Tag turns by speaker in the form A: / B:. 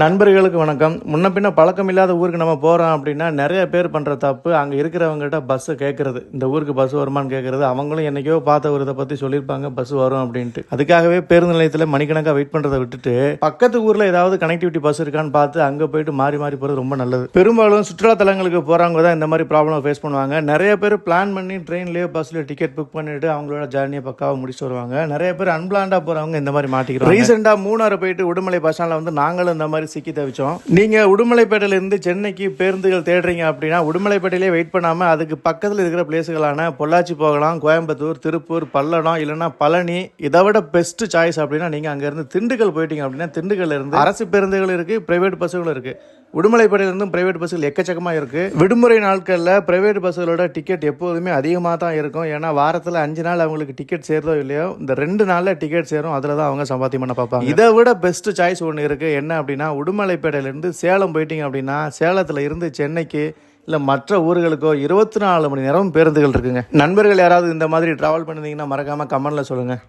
A: நண்பர்களுக்கு வணக்கம். முன்ன பின்ன பழக்கம் இல்லாத ஊருக்கு நம்ம போகிறோம் அப்படின்னா நிறைய பேர் பண்ணுற தப்பு அங்கே இருக்கிறவங்ககிட்ட பஸ்ஸு கேட்குறது இந்த ஊருக்கு பஸ் வருமான்னு கேட்குறது அவங்களும் என்னைக்கோ பார்த்த ஒரு இதை பற்றி சொல்லியிருப்பாங்க பஸ் வரும் அப்படின்ட்டு. அதுக்காகவே பேருந்து நிலையத்தில் மணிக்கணக்காக வெயிட் பண்ணுறதை விட்டுட்டு பக்கத்து ஊரில் ஏதாவது கனெக்டிவிட்டி பஸ் இருக்கான்னு பார்த்து அங்கே போயிட்டு மாறி மாறி போகிறது ரொம்ப நல்லது. பெரும்பாலும் சுற்றுலா தலங்களுக்கு போகிறவங்க தான் இந்த மாதிரி ப்ராப்ளம் ஃபேஸ் பண்ணுவாங்க. நிறைய பேர் பிளான் பண்ணி ட்ரெயின்லேயோ பஸ்ஸில் டிக்கெட் புக் பண்ணிட்டு அவங்களோட ஜேர்னியை பக்காவாக முடிச்சு வருவாங்க. நிறைய பேர் அன்பிளான்டாக போகிறவங்க இந்த மாதிரி மாட்டிக்கிறோம் ரீசெண்டாக மூணாறு போயிட்டு உடுமலை பஸ் ஸ்டாண்டில் வந்து நாங்களும் இந்த மாதிரி சிக்கி தவிச்சோம். நீங்கள் உடுமலைப்பேட்டையிலேருந்து சென்னைக்கு பேருந்துகள் தேடுறீங்க அப்படின்னா உடுமலைப்பேட்டையிலே வெயிட் பண்ணாமல் அதுக்கு பக்கத்தில் இருக்கிற பிளேஸுகளான பொள்ளாச்சி போகலாம் கோயம்புத்தூர் திருப்பூர் பல்லடம் இல்லைன்னா பழனி இதை விட பெஸ்ட் சாய்ஸ் அப்படின்னா நீங்கள் அங்கேருந்து திண்டுக்கல் போயிட்டீங்க அப்படின்னா திண்டுக்கல்ல இருந்து அரசு பேருந்துகள் இருக்குது ப்ரைவேட் பஸ்ஸுகளும் இருக்குது உடுமலைப்பேட்டையிலிருந்தும் பிரைவேட் பஸ்ஸுகள் எக்கச்சக்கமாக இருக்குது விடுமுறை நாட்களில் பிரைவேட் பஸ்ஸுகளோட டிக்கெட் எப்போதுமே அதிகமாக தான் இருக்கும். ஏன்னா வாரத்தில் அஞ்சு நாள் அவங்களுக்கு டிக்கெட் சேருதோ இல்லையோ இந்த ரெண்டு நாளில் டிக்கெட் சேரும். அதில் தான் அவங்க சம்பாத்தியம் பண்ண பார்ப்பாங்க. இதை விட பெஸ்ட் சாய்ஸ் ஒன்று இருக்குது என்ன அப்படின்னா உடுமலைப்பேட்டையிலேருந்து சேலம் போயிட்டீங்க அப்படின்னா சேலத்தில் இருந்து சென்னைக்கு இல்லை மற்ற ஊர்களுக்கோ இருபத்தி நாலு மணி நேரம் பேருந்துகள் இருக்குங்க. நண்பர்கள் யாராவது இந்த மாதிரி ட்ராவல் பண்ணிருந்தீங்கன்னா மறக்காமல் கமெண்டில் சொல்லுங்கள்